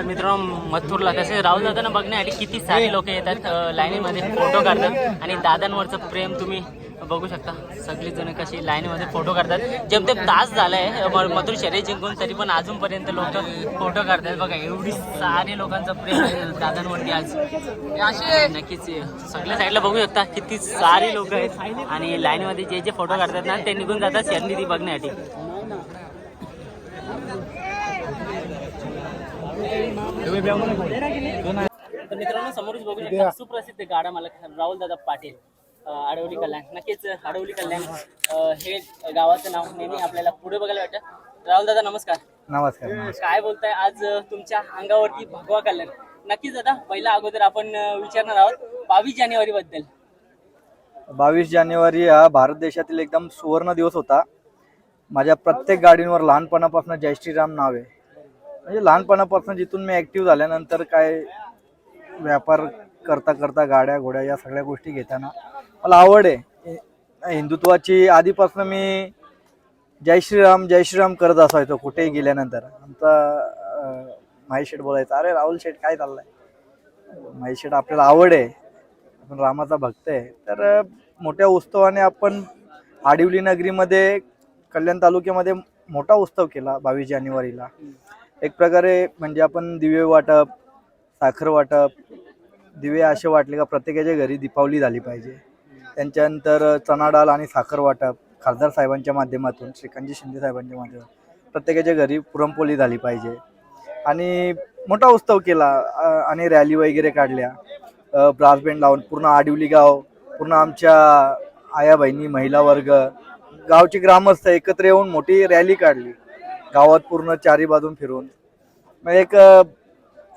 तर मित्रांनो मथुरला तसे राहुल दादांना बघण्यासाठी किती सारे लोक येतात लाईनीमध्ये फोटो काढतात आणि दादांवरचं प्रेम तुम्ही बघू शकता. सगळी जण कशी लाईनीमध्ये फोटो काढतात. जेमतेम तास झालाय मथुर शर्यत जिंकून तरी पण अजूनपर्यंत लोक फोटो काढतात. बघा एवढी सारे लोकांचं प्रेम दादांवरती आज. नक्कीच सगळ्या साईडला बघू शकता किती सारे लोक आहेत. आणि लाईनमध्ये जे जे फोटो काढतात ना ते निघून जातात शर्यती ती बघण्यासाठी. तर मित्रांनो समोरच बघू शकता सुप्रसिद्ध गाडा मला राहुल दादा पाटील आडवली कल्याण. नक्कीच आडवली कल्याण हे गावाचं नाव नेहमी आपल्याला पुढे बघायला वाटतं राहुल दादा नमस्कार. नमस्कार काय बोलताय? आज तुमच्या अंगावरती भगवा कल्याण नक्कीच दादा पहिला अगोदर आपण विचारणार आहोत बावीस जानेवारी बद्दल बावीस जानेवारी हा भारत देशातील एकदम सुवर्ण दिवस होता. माझ्या प्रत्येक गाडींवर लहानपणापासून जय श्रीराम नाव आहे. म्हणजे लहानपणापासून जिथून मी ॲक्टिव्ह झाल्यानंतर काय व्यापार करता करता गाड्या घोड्या या सगळ्या गोष्टी घेताना मला आवड आहे. हिंदुत्वाची आधीपासून मी जय श्रीराम जय श्रीराम करत असायचो कुठेही गेल्यानंतर. आमचा अं, शेठ बोलायचा अरे राहुल शेठ काय चाललंय? महेश शेठ आपल्याला आवड आहे. आपण रामाचा भक्त आहे. तर मोठ्या उत्सवाने आपण आडिवली नगरीमध्ये कल्याण तालुक्यामध्ये मोठा उत्सव केला बावीस जानेवारीला. एक प्रकारे म्हणजे आपण दिवे वाटप साखर वाटप दिवे असे वाटले का प्रत्येकाच्या घरी दीपावली झाली पाहिजे. त्यांच्यानंतर चणा डाळ आणि साखर वाटप खासदार साहेबांच्या माध्यमातून श्रीकांतजी शिंदे साहेबांच्या माध्यमातून प्रत्येकाच्या घरी पुरणपोळी झाली पाहिजे. आणि मोठा उत्सव केला आणि रॅली वगैरे काढल्या. ब्रास बँड लावून पूर्ण आडिवली गाव पूर्ण आमच्या आया बहिणी महिला वर्ग गावचे ग्रामस्थ एकत्र येऊन मोठी रॅली काढली. गावात पूर्ण चारी बाजून फिरून. मग एक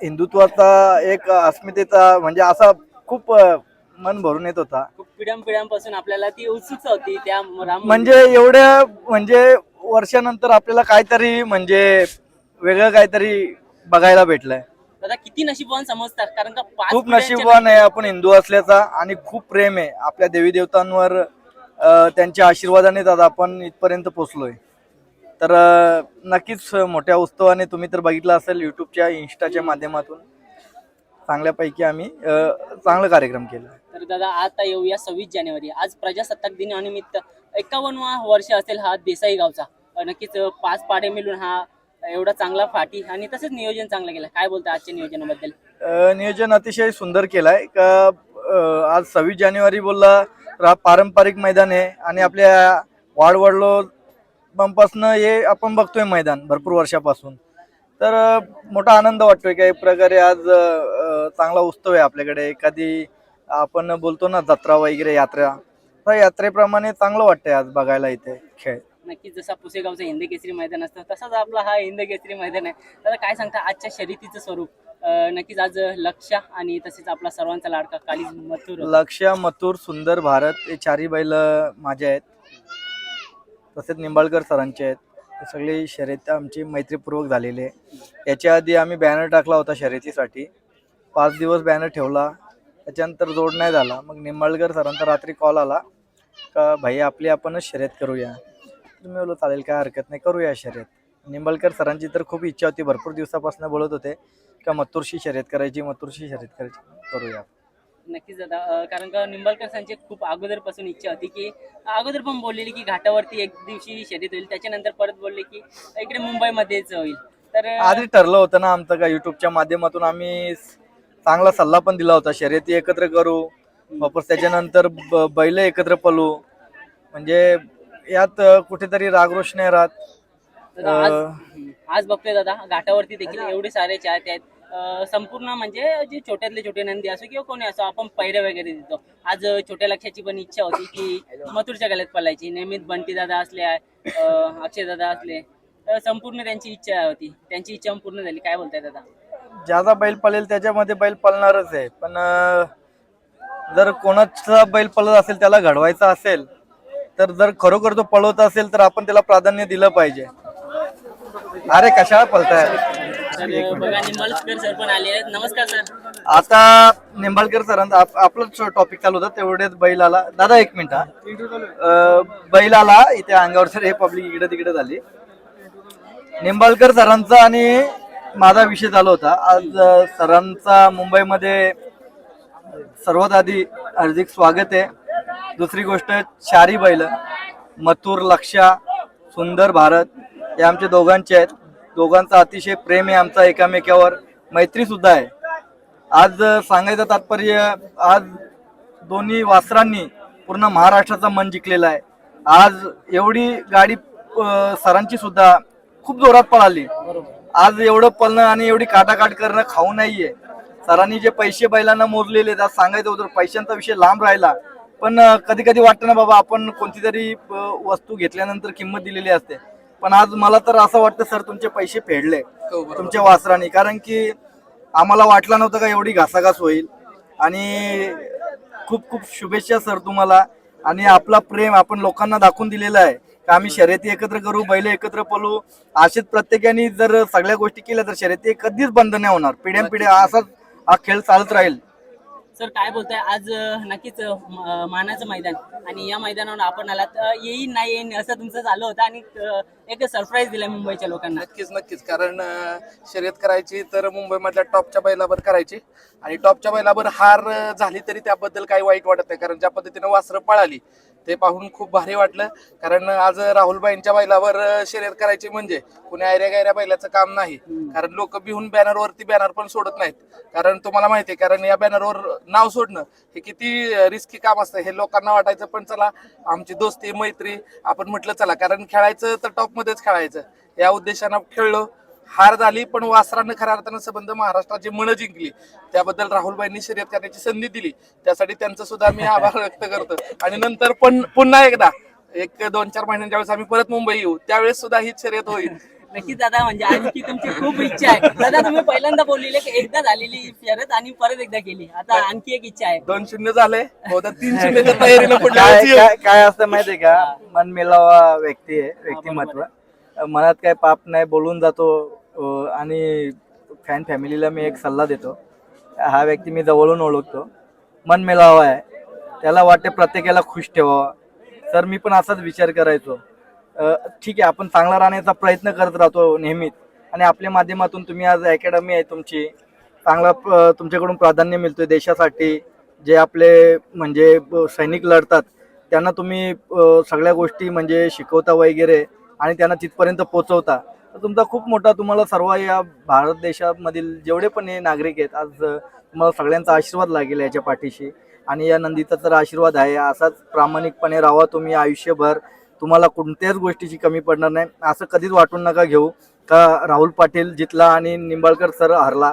हिंदुत्वाचा एक अस्मितेचा म्हणजे असा खूप मन भरून येत होता. पिढ्यांपासून आपल्याला ती उत्सुकता होती त्या म्हणजे एवढ्या म्हणजे वर्षानंतर आपल्याला काहीतरी म्हणजे वेगळं काहीतरी बघायला भेटलंय. दादा किती नशीबवान समजतात कारण का खूप नशीबवान आहे आपण हिंदू असल्याचा आणि खूप प्रेम आहे. आपल्या देवी देवतांवर त्यांच्या आशीर्वादाने दादा आपण इथपर्यंत पोहोचलोय. तर नक्कीच मोठ्या उत्सवाने तुम्ही तर बघितलं असेल युट्यूबच्या इन्स्टाच्या माध्यमातून. चांगल्यापैकी आम्ही चांगला कार्यक्रम केला. तर दादा आता येऊया सव्वीस जानेवारी. आज प्रजासत्ताक दिनानिमित्त एकावन्नवा वर्ष असेल हा देसाई गावचा. नक्कीच पाच पाडे मिळून हा एवढा चांगला फाटी आणि तसंच नियोजन चांगलं केलं. काय बोलता आजच्या नियोजनाबद्दल? नियोजन अतिशय सुंदर केलाय. का आज सव्वीस जानेवारी बोलला पारंपरिक मैदान आहे आणि आपल्या वाडवडलो पासून हे आपण बघतोय मैदान भरपूर वर्षापासून. तर मोठा आनंद वाटतोय का एक प्रकारे आज चांगला उत्सव आहे आपल्याकडे. एखादी आपण बोलतो ना जत्रा वगैरे यात्रा. तर यात्रेप्रमाणे चांगलं वाटतंय आज बघायला इथे खेळ. नक्कीच जसा पुसेगावचं हिंद केसरी मैदान असतं तसाच आपला हा हिंद केसरी मैदान आहे. दादा काय सांगता आजच्या शर्यतीचं स्वरूप? नक्कीच आज लक्ष आणि तसेच आपला सर्वांचा लाडका कालीज मथुर. लक्ष मथुर सुंदर भारत हे चारही बैल माझे आहेत. तसेच निंबाळकर सरांचे आहेत. हे शर्यत आमची मैत्रीपूर्वक झालेली आहे. याच्या आधी आम्ही बॅनर टाकला होता शर्यतीसाठी. पाच दिवस बॅनर ठेवला. त्याच्यानंतर जोड नाही झाला. मग निंबाळकर सरांचा रात्री कॉल आला. का भाई आपली आपणच शर्यत करूया. तर मी बोललो चालेल काय हरकत नाही. करूया शर्यत. निंबाळकर सरांची तर खूप इच्छा होती. भरपूर दिवसापासून बोलत होते. का मथुरशी शर्यत करायची मथुरशी शर्यत करायची करूया नक्कीच दादा. कारण का निंबाळकर सांची खूप अगोदरपासून इच्छा होती की अगोदर पण बोललेली की घाटावरती एक दिवशी शर्यत होईल त्याच्यानंतर परत बोलले की इकडे मुंबईमध्येच होईल. तर आधी ठरलं होतं ना आमचं का युट्यूबच्या माध्यमातून आम्ही चांगला सल्ला पण दिला होता शर्यती एकत्र करू वापस त्याच्यानंतर बैल एकत्र पलू म्हणजे यात कुठेतरी रागरोष नाही राहत. आज बघतोय दादा घाटावरती देखील एवढे सारे चाहते आहेत. संपूर्ण म्हणजे जे छोट्यातले छोटे नंदी असो किंवा कोणी असो आपण पैरे वगैरे देतो. आज छोट्या लक्षाची पण इच्छा होती की मथुरच्या गल्यात पलायची. नेहमीच बंटी दादा असले अक्षय दादा असले. तर संपूर्ण त्यांची इच्छा होती. त्यांची इच्छा पूर्ण झाली. काय बोलताय दादा? ज्याचा बैल पळेल त्याच्यामध्ये बैल पळणारच आहे. पण जर कोणाचा बैल पळत असेल त्याला घडवायचा असेल तर जर खरोखर तो पळवत असेल तर आपण त्याला प्राधान्य दिलं पाहिजे. अरे कशाला पळताय? निंबाळकर सर पण आले आहेत. नमस्कार सर. आता निंबाळकर सरांचा आप- आपलाच टॉपिक चालू होता तेवढेच बैल आला. दादा एक मिनिट हा. अं, बैल आला इथे अंगावर सर हे पब्लिक इकडे तिकडे झाली. निंबाळकर सरांचा आणि माझा विषय चालू होता. आज अ, सरांचा मुंबईमध्ये सर्वात आधी हार्दिक स्वागत आहे. दुसरी गोष्ट चारी बैल मथुर लक्षा सुंदर भारत हे आमच्या दोघांचे आहेत. दोघांचा अतिशय प्रेम आहे आमचा एकामेकावर. मैत्री सुद्धा आहे. आज सांगायचं तात्पर्य आज दोन्ही वासरांनी पूर्ण महाराष्ट्राचा मन जिंकलेला आहे. आज एवढी गाडी सरांची सुद्धा खूप जोरात पळाली. आज एवढं पळणं आणि एवढी काटाकाट करणं खाऊ नाहीये. सरांनी जे पैसे बैलांना मोजलेले आहेत, आज सांगायचं होतं पैशांचा विषय लांब राहिला. पण कधी कधी वाटतं ना बाबा आपण कोणती तरी वस्तू घेतल्यानंतर किंमत दिलेली असते. पण आज मला तर असं वाटतं सर तुमचे पैसे फेडले. तुमच्या वासरांनी. कारण की आम्हाला वाटलं नव्हतं का एवढी घासाघास होईल. आणि खूप खूप शुभेच्छा सर तुम्हाला. आणि आपला प्रेम आपण लोकांना दाखवून दिलेला आहे. का आम्ही शर्यती एकत्र करू बैल एकत्र पळू? असेच प्रत्येकाने जर सगळ्या गोष्टी केल्या तर शर्यती कधीच बंद नाही होणार. पिढ्यान पिढ्या असाच हा खेळ चालत राहील. सर काय बोलताय? आज नक्कीच मानाचं मैदान आणि या मैदानावर आपण आलात. येईन नाही येईन असं तुमचं झालं होतं आणि एक सरप्राईज दिलाय मुंबईच्या लोकांना. नक्कीच नक्कीच. कारण शर्यत करायची तर मुंबईमधल्या टॉपच्या बैलावर करायची आणि टॉपच्या बैलावर हार झाली तरी त्याबद्दल काही वाईट वाटत नाही. कारण ज्या पद्धतीनं वासरं पळाली ते पाहून खूप भारी वाटलं. कारण आज राहुलबाईंच्या बैलावर शर्यत करायची म्हणजे कुणी आयऱ्या गायऱ्या बैलाचं काम नाही. कारण लोक बिहून बॅनरवरती बॅनर पण सोडत नाहीत. कारण तुम्हाला माहिती आहे कारण या बॅनरवर नाव सोडणं हे किती रिस्की काम असतं. हे लोकांना वाटायचं पण चला आमची दोस्ती मैत्री आपण म्हटलं चला कारण खेळायचं तर टॉपमध्येच खेळायचं. या उद्देशानं खेळलो. हार झाली पण वासरानं खऱ्या अर्थानं संबंध महाराष्ट्राची मन जिंकली. त्याबद्दल राहुलबाईंनी शर्यत करण्याची संधी दिली. त्यासाठी त्यांचं सुद्धा मी आभार व्यक्त करतो. आणि नंतर पण पुन्हा एकदा एक दोन चार महिन्यांच्या वेळेस आम्ही परत मुंबई येऊ त्यावेळेस सुद्धा हीच शर्यत होईल. नक्कीच दादा म्हणजे आणखी तुमची खूप इच्छा आहे. दादा तुम्ही पहिल्यांदा बोललेले की एकदा झालेली शर्यत आणि परत एकदा केली. आता आणखी एक इच्छा आहे. दोन शून्य झाले. बहुधा तीन शून्यच्या तयारीला काय. काय असतं माहितीये का? मन मिळावा व्यक्ती आहे व्यक्तिमत्व. मनात काय पाप नाही बोलून जातो आणि फॅन फॅमिलीला मी एक सल्ला देतो. हा व्यक्ती मी जवळून ओळखतो. मन मिळावा आहे. त्याला वाटते प्रत्येकाला खुश ठेवावा तर मी पण असाच विचार करायचो. ठीक आहे आपण चांगला राहण्याचा प्रयत्न करत राहतो नेहमीच. आणि आपल्या माध्यमातून तुम्ही आज अकॅडमी आहे तुमची. चांगला तुमच्याकडून प्राधान्य मिळतोय देशासाठी. जे आपले म्हणजे सैनिक लढतात. त्यांना तुम्ही सगळ्या गोष्टी म्हणजे शिकवता वगैरे. आणि त्यांना तिथपर्यंत पोहोचवता तर तुमचा खूप मोठा तुम्हाला सर्व या भारत देशामधील जेवढे पण हे नागरिक आहेत आज तुम्हाला सगळ्यांचा आशीर्वाद लागेल याच्या पाठीशी. आणि या नंदीचा तर आशीर्वाद आहे. असाच प्रामाणिकपणे राहा तुम्ही आयुष्यभर. तुम्हाला कोणत्याच गोष्टीची कमी पडणार नाही. असं कधीच वाटून नका घेऊ. का राहुल पाटील जितला आणि निंबाळकर सर हरला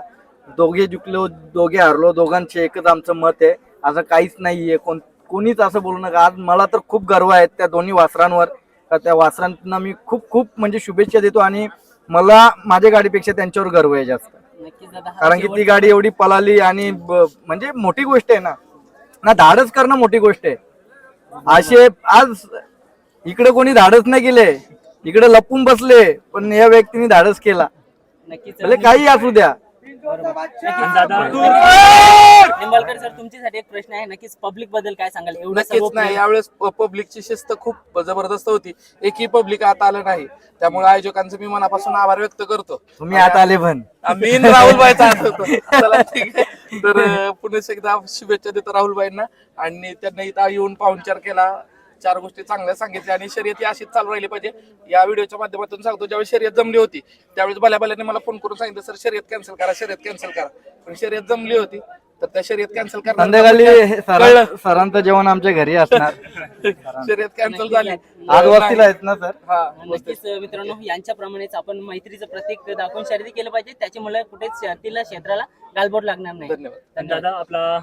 दोघे जिंकलो दोघे हरलो दोघांचे एकच आमचं मत आहे. असं काहीच नाहीये. कोण कोणीच असं बोलू नका. आज मला तर खूप गर्व आहे त्या दोन्ही वासरांवर. का त्या वासरांना मी खूप खूप म्हणजे शुभेच्छा देतो आणि मला माझ्या गाडीपेक्षा त्यांच्यावर गर्व आहे जास्त. कारण की ती गाडी एवढी पळाली आणि म्हणजे मोठी गोष्ट आहे ना. ना धाडस करणं मोठी गोष्ट आहे. असे आज इकडे कोणी धाडस नाही केले इकडे लपून बसले पण या व्यक्तीने धाडस केला. नक्कीच काही असू द्या. निंबाळकर सर तुमच्यासाठी एक प्रश्न आहे. नक्कीच पब्लिकबद्दल काय सांगाल? नक्कीच नाही यावेळेस पब्लिकची शिस्त खूप जबरदस्त होती. एकही पब्लिक आता आलं नाही. त्यामुळे आयोजकांचं मी मनापासून आभार व्यक्त करतो. तुम्ही आता आले पण. मी न राहुलबाईचा हात होतो. चला ठीक आहे. तर पुन्हा एकदा शुभेच्छा देतो राहुलबाईंना. आणि त्यांना इथं येऊन पाहुणचार केला. चार गोष्टी चांगल्या सांगितल्या आणि शर्यती अशीच चालू राहिली पाहिजे. या व्हिडिओच्या माध्यमातून सांगतो ज्यावेळी शर्यत जमली होती त्यावेळेस भल्या भल्याने मला फोन करून सांगितलं सर शर्यत कॅन्सल करा शर्यत कॅन्सल करा. पण शर्यत जमली होती तर त्या शर्यत कॅन्सल करा संध्याकाळी कळलं. सरां- सरांचं जेवण आमच्या घरी असणार. शर्यत कॅन्सल झाली. आज वस्तीला आहेत ना सर? हा नक्कीच मित्रांनो यांच्याप्रमाणेच आपण मैत्रीचं प्रतीक दाखवून शर्यती केलं पाहिजे. त्याच्यामुळे कुठेच शर्तीला क्षेत्राला गालबोट लागणार नाही. धन्यवाद. धन्यवाद. दादा आपला